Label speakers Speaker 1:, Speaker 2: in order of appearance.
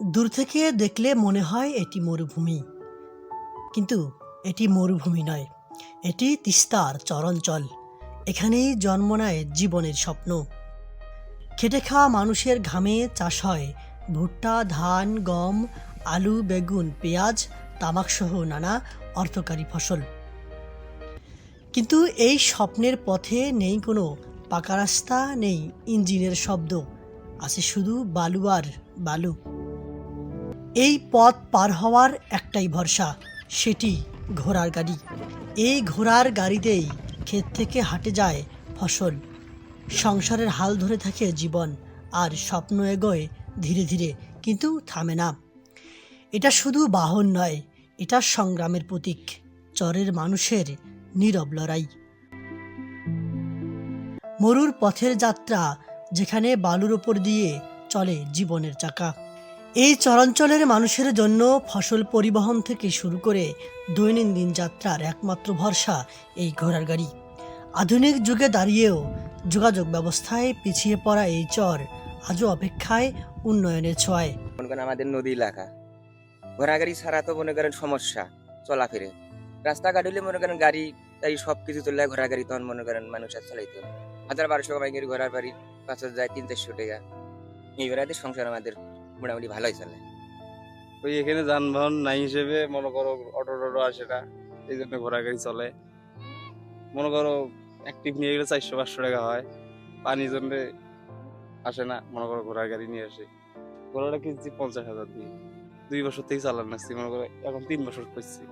Speaker 1: দূর থেকে দেখলে মনে হয় এটি মরুভূমি। কিন্তু এটি মরুভূমি নয়, এটি তিস্তার চরঞ্চল এখানেই জন্ম নেয় জীবনের স্বপ্ন। খেটে খাওয়া মানুষের ঘামে চাষ হয় ভুট্টা, ধান, গম, আলু, বেগুন, পেঁয়াজ, তামাকসহ নানা অর্থকারী ফসল। কিন্তু এই স্বপ্নের পথে নেই কোনো পাকা রাস্তা, নেই ইঞ্জিনের শব্দ, আছে শুধু বালু আর বালু। এই পথ পার হওয়ার একটাই ভরসা, সেটি ঘোড়ার গাড়ি। এই ঘোড়ার গাড়িতেই ক্ষেত থেকে হাটে যায় ফসল। সংসারের হাল ধরে থাকে জীবন, আর স্বপ্ন এগোয় ধীরে ধীরে, কিন্তু থামে না। এটা শুধু বাহন নয়, এটা সংগ্রামের প্রতীক, চরের মানুষের নীরব লড়াই। মরুর পথের যাত্রা, যেখানে বালুর ওপর দিয়ে চলে জীবনের চাকা। এই চরাঞ্চলের মানুষের জন্য ফসল পরিবহন থেকে শুরু করে দৈনন্দিন যাত্রার একমাত্র ভরসা এই ঘোড়ার গাড়ি। আধুনিক যুগে দাঁড়িয়েও যোগাযোগ ব্যবস্থায় পিছিয়ে পড়া এই চর আজও অপেক্ষায় উন্নয়নের ছোঁয়ায়।
Speaker 2: মনে করেন আমাদের নদী এলাকা। ঘোড়াগাড়ি ছাড়া তো মনে করেন সমস্যা, চলাফেরে। রাস্তাঘাট হলে মনে করেন গাড়ি, তাই সব কিছু চললে ঘোড়া গাড়ি তখন মনে করেন মানুষ আর চালাইতো। হাজার বারোশো বাইকের ঘোড়ার বাড়ি, পাঁচ হাজার তিন চারশো টাকা। এই সংসার আমাদের মোটামুটি ভালোই চলে।
Speaker 3: ওই এখানে যানবাহন নাই হিসেবে মনে করো অটো টটো আসে না, এই জন্য ঘোড়া গাড়ি চলে। মনে করো অ্যাক্টিভ নিয়ে গেলে চারশো পাঁচশো টাকা হয়, পানির জন্য আসে না, মনে করো ঘোড়া গাড়ি নিয়ে আসে। ঘোড়াটা কিনছি পঞ্চাশ হাজার দিয়ে। দুই বছর থেকে চালান আসছি মনে করো এখন তিন বছর করছি